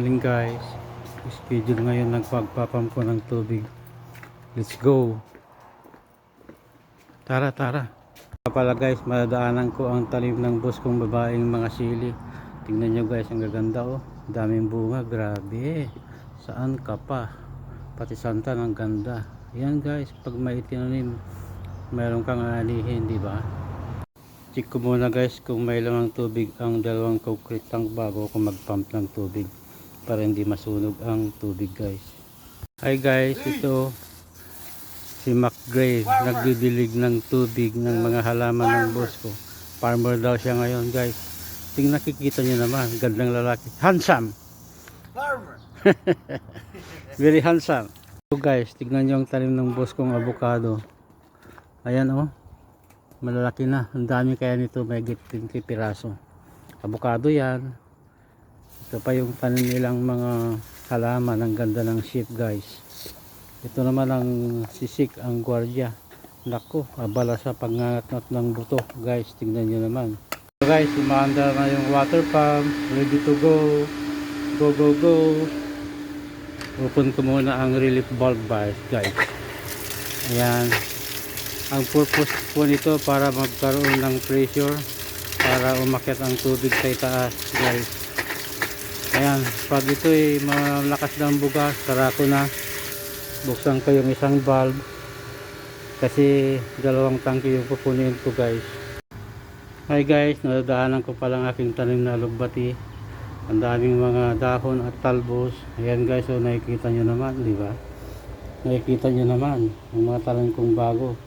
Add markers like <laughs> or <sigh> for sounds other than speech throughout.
Morning guys, schedule ngayon nagpagpapampo ng tubig. Let's go. Tara, tara. Kaya pala guys, madadaanan ko ang talim ng bus kong babaeng mga sili. Tingnan nyo guys, ang gaganda oh. Daming bunga, grabe. Saan ka pa? Pati santa ng ganda. Yan guys, pag may tinanim, mayroon kang aanihin, di ba? Check ko muna guys kung may lamang tubig ang dalawang concrete tank bago ako mag-pump ng tubig para hindi masunog ang tubig guys. Hi guys, ito si Mac Gray nagdidilig ng tubig ng mga halaman ng boss ko. Farmer daw siya ngayon guys. Tingnan nakikita niyo naman, gandang lalaki. Handsome! Farmer. <laughs> Very handsome. So guys, tignan niyo ang talim ng boss kong avocado. Ayan oh. Malalaki na. Ang dami kaya nito, may 20 piraso. Avocado yan. Ito pa yung tanim mga halaman. Ang ganda ng sheep guys. Ito naman ang sisik, ang gwardiya. Nako, abala sa pangangat ng buto. Guys, tignan nyo naman. So guys, umaandar na yung water pump. Ready to go. Go, go, go. Open ko muna ang relief bulb guys. Ayan. Ang purpose po nito para magkaroon ng pressure para umakyat ang tubig sa itaas guys. Ayan, pag ito ay malakas ng bugas, sara ko na. Buksan ko yung isang valve kasi dalawang tangke yung pupunin ko guys. Hi guys, nadadaanan ko palang aking tanim na lugbati. Ang daming mga dahon at talbos. Ayan guys, so nakikita nyo naman, di ba? Nakikita nyo naman ang mga tanim kong bago.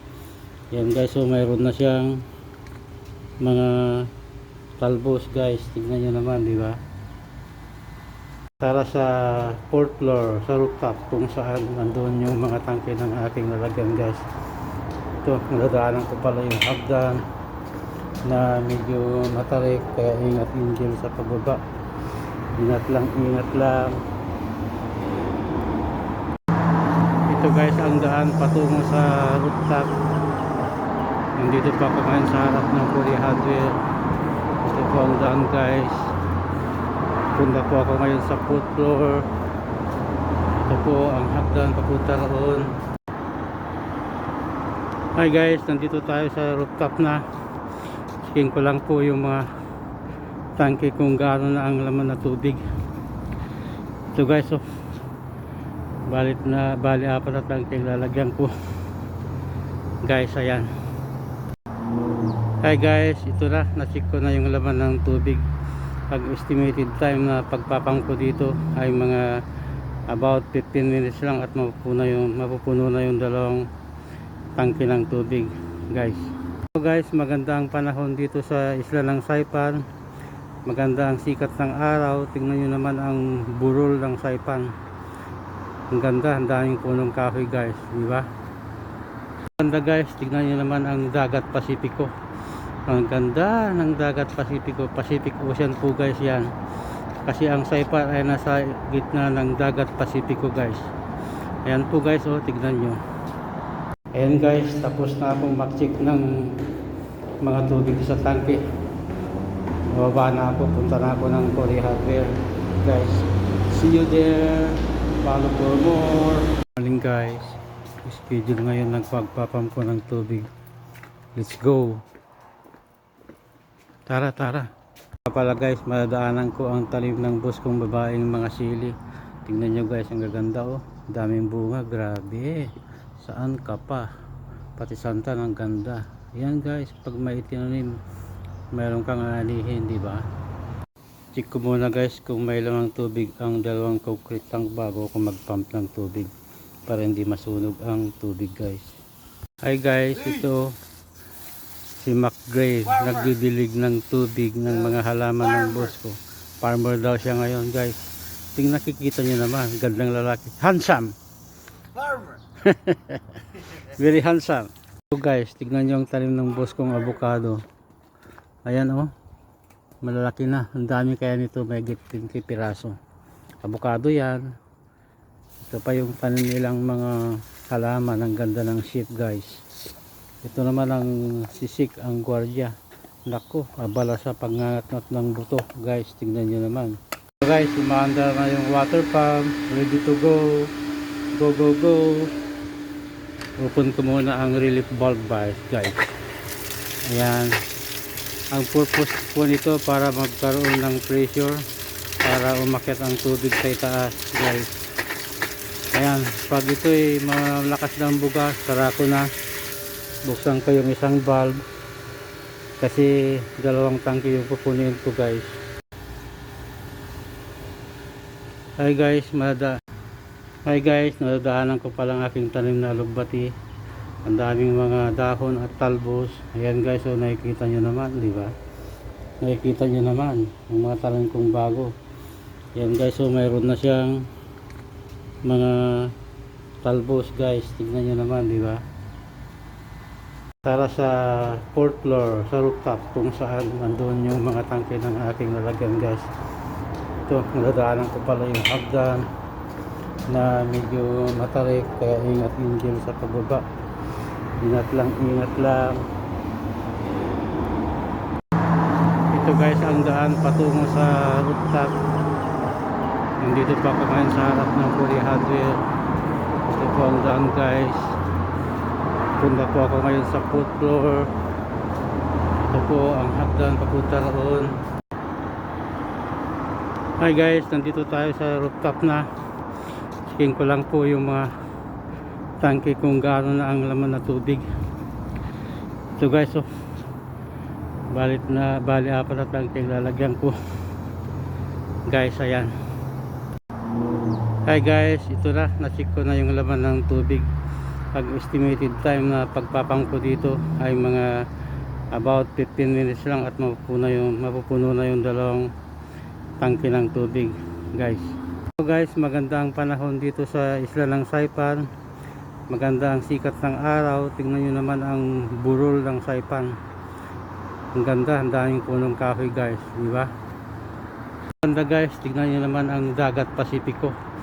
Yan guys, so mayroon na siyang mga talbos guys. Tingnan nyo naman, di ba? Tara sa fourth floor, sa rooftop, kung saan nandun yung mga tangke ng aking lalagyan guys. Ito, nadadaanan ko pala yung hagdan na medyo matarik, kaya ingat angel sa pagbaba. Ingat lang, ingat lang. Ito guys, ang daan patungo sa rooftop. Nandito pa ngayon sa harap ng Korea Hardware. Ito po ang daan guys. Punta po ako ngayon sa fourth floor. Ito po ang hagdan papunta roon. Hi guys, nandito tayo sa rooftop na. Checking ko lang po yung mga tangke kung gaano na ang laman na tubig. Ito guys, oh. Balit na, bali apat na tangke lalagyan ko. Guys, ayan. Hi guys, ito na, na-check ko na yung laman ng tubig. Pag estimated time na pagpapang ko dito ay mga about 15 minutes lang at mapupuno yung, mapupuno na yung dalawang tangke ng tubig guys. So guys, maganda ang panahon dito sa isla ng Saipan. Maganda ang sikat ng araw. Tingnan nyo naman ang burol ng Saipan. Ang ganda, ang daming punong kahoy guys, di ba? Ganda guys, tignan nyo naman ang dagat Pasipiko. Ang ganda ng dagat Pasipiko. Pacific Ocean po guys yan. Kasi ang Saipan ay nasa gitna ng dagat Pasipiko guys. Ayan po guys, oh, tignan nyo. Ayan guys, tapos na akong mag-check ng mga tubig sa tangke. Bababa na ako, punta na ako ng Korea Hardware. Guys, see you there. Follow for more. Morning guys, schedule ngayon nagpagpapam ko ng tubig. Let's go. Tara, tara. Pala guys, madadaanan ko ang talim ng bus kong babaeng mga sili. Tingnan nyo guys, ang gaganda oh. Daming bunga, grabe. Saan ka pa? Pati santa ng ganda. Yan guys, pag may tinanim, mayroon kang aanihin, di ba? Check ko muna guys kung may lamang tubig ang dalawang concrete tank bago ako mag-pump ng tubig para hindi masunog ang tubig guys. Hi guys, ito si Mac Gray nagdidilig ng tubig ng mga halaman ng boss ko. Farmer daw siya ngayon guys. Tingnan nakikita niyo naman, gandang lalaki. Handsome! Farmer. <laughs> Very handsome. So guys, tignan nyo ang talim ng boss kong avocado. Ayan oh. Malalaki na. Ang dami kaya nito may 20 piraso. Avocado yan. Ito pa yung tanim nilang mga halaman. Ang ganda ng sheep guys. Ito naman ang sisik, ang gwardiya. Nako, abala sa pangangat ng buto. Guys, tignan nyo naman. So guys, umaanda na yung water pump, ready to go. Go, go, go. Open ko muna ang relief bulb guys. guys. Ayan. Ang purpose po nito para magkaroon ng pressure para umakyat ang tubig sa itaas guys. Ayan, pag ito ay malakas ng buga, sara ko na. Buksan ko yung isang valve kasi dalawang tangke yung pupunin ko guys. Hi guys, mada. Hi guys, nadadaanan ko palang aking tanim na lugbati. Ang daming mga dahon at talbos. Ayan guys, so nakikita nyo naman, di ba? Nakikita nyo naman, ang mga tanim kong bago. Ayan guys, so mayroon na siyang mga talbos guys. Tignan nyo naman, di ba? Para sa fourth floor, sa rooftop, kung saan nandun yung mga tangke ng aking lalagyan guys. Ito nadadaanan ko pala yung hagdan na medyo matarik kaya ingat din sa pababa. Ingat lang ingat lang. Ito guys ang daan patungo sa rooftop. Nandito pa ako ngayon sa harap ng Puri Hardware. Ito po ang daan guys punta po ako ngayon sa fourth floor ito po ang hagdan papunta roon Hi guys, nandito tayo sa rooftop na. Checking ko lang po yung mga tangke kung gaano na ang laman na tubig. So guys, so balit na bali apat na tangke ang lalagyan ko. Guys, ayan. Hi guys, ito na, na-check ko na yung laman ng tubig. Pag estimated time na pagpapang ko dito ay mga about 15 minutes lang at mapupuno yung mapupuno na yung dalawang tangke ng tubig guys. So guys maganda ang panahon dito sa isla ng Saipan. Maganda ang sikat ng araw. Tingnan nyo naman ang burol ng Saipan. Ang ganda ang daming punong kahoy guys di ba? Ganda guys tingnan nyo naman ang dagat Pasipiko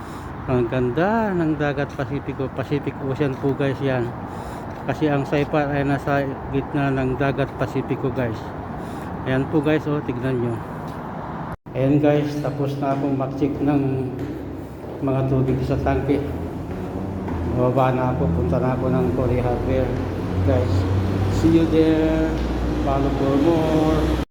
ang ganda ng dagat Pasipiko Pacific Ocean po guys yan kasi ang Saipan ay nasa gitna ng dagat Pasipiko guys ayan po guys oh tignan nyo Ayan guys, tapos na akong mag-check ng mga tubig sa tangke. Bababa na ako, punta na ako ng Korea Hardware. Guys, see you there. Follow for more.